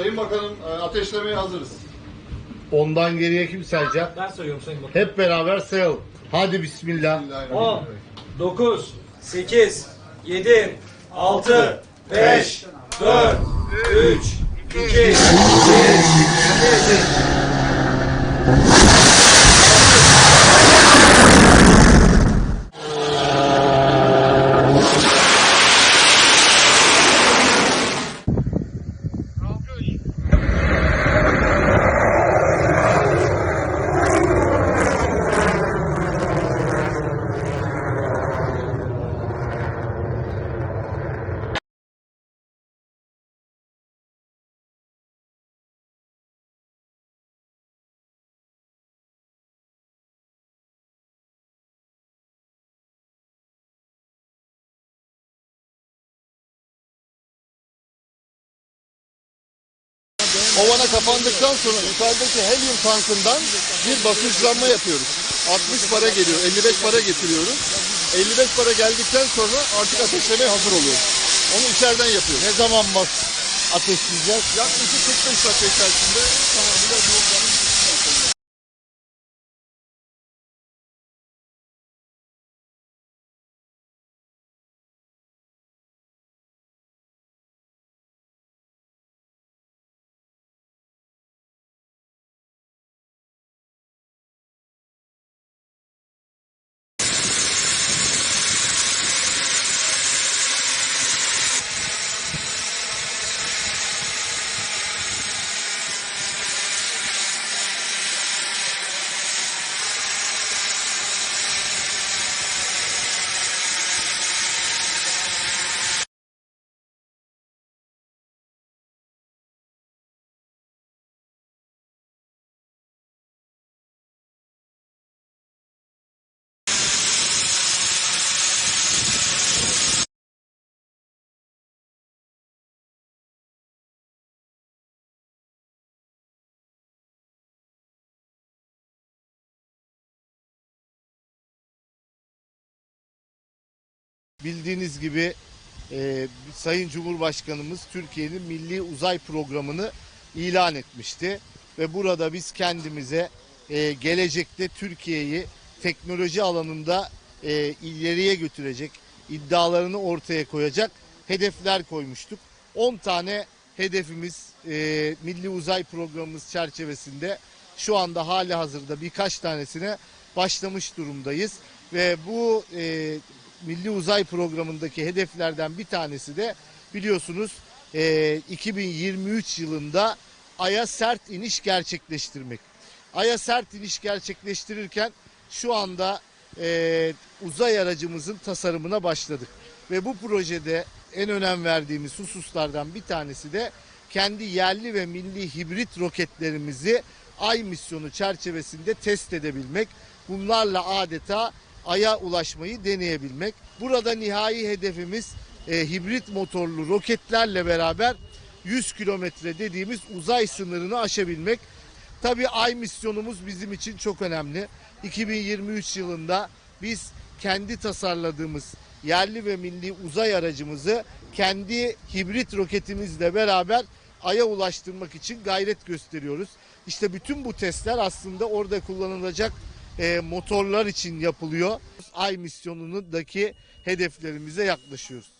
Sayın Bakanım e, ateşlemeye hazırız. Ondan geriye kim sayacak? Ben sayıyorum Sayın Bakan. Hep beraber sayalım. Hadi bismillah. 10, 9, 8, 7, 6, 5, 4, 3, 2, 1. Ovana kapandıktan sonra yukarıdaki helyum tankından bir basınçlanma yapıyoruz. 60 para geliyor, 55 para getiriyoruz. 55 para geldikten sonra artık ateşlemeye hazır oluyoruz. Onu içeriden yapıyoruz. Ne zaman bas ateşleyeceğiz? Yaklaşık 45 dakika içerisinde tamamıyla bu Bildiğiniz gibi e, Sayın Cumhurbaşkanımız Türkiye'nin milli uzay programını ilan etmişti. Ve burada biz kendimize e, gelecekte Türkiye'yi teknoloji alanında e, ileriye götürecek, iddialarını ortaya koyacak hedefler koymuştuk. 10 tane hedefimiz e, milli uzay programımız çerçevesinde şu anda hali hazırda birkaç tanesine başlamış durumdayız. Ve bu e, Milli Uzay Programı'ndaki hedeflerden bir tanesi de biliyorsunuz e, 2023 yılında Ay'a sert iniş gerçekleştirmek. Ay'a sert iniş gerçekleştirirken şu anda e, uzay aracımızın tasarımına başladık. Ve bu projede en önem verdiğimiz hususlardan bir tanesi de kendi yerli ve milli hibrit roketlerimizi Ay misyonu çerçevesinde test edebilmek. Bunlarla adeta Ay'a ulaşmayı deneyebilmek. Burada nihai hedefimiz e, hibrit motorlu roketlerle beraber 100 kilometre dediğimiz uzay sınırını aşabilmek. Tabii Ay misyonumuz bizim için çok önemli. 2023 yılında biz kendi tasarladığımız yerli ve milli uzay aracımızı kendi hibrit roketimizle beraber Ay'a ulaştırmak için gayret gösteriyoruz. İşte bütün bu testler aslında orada kullanılacak e, motorlar için yapılıyor. Ay misyonundaki hedeflerimize yaklaşıyoruz.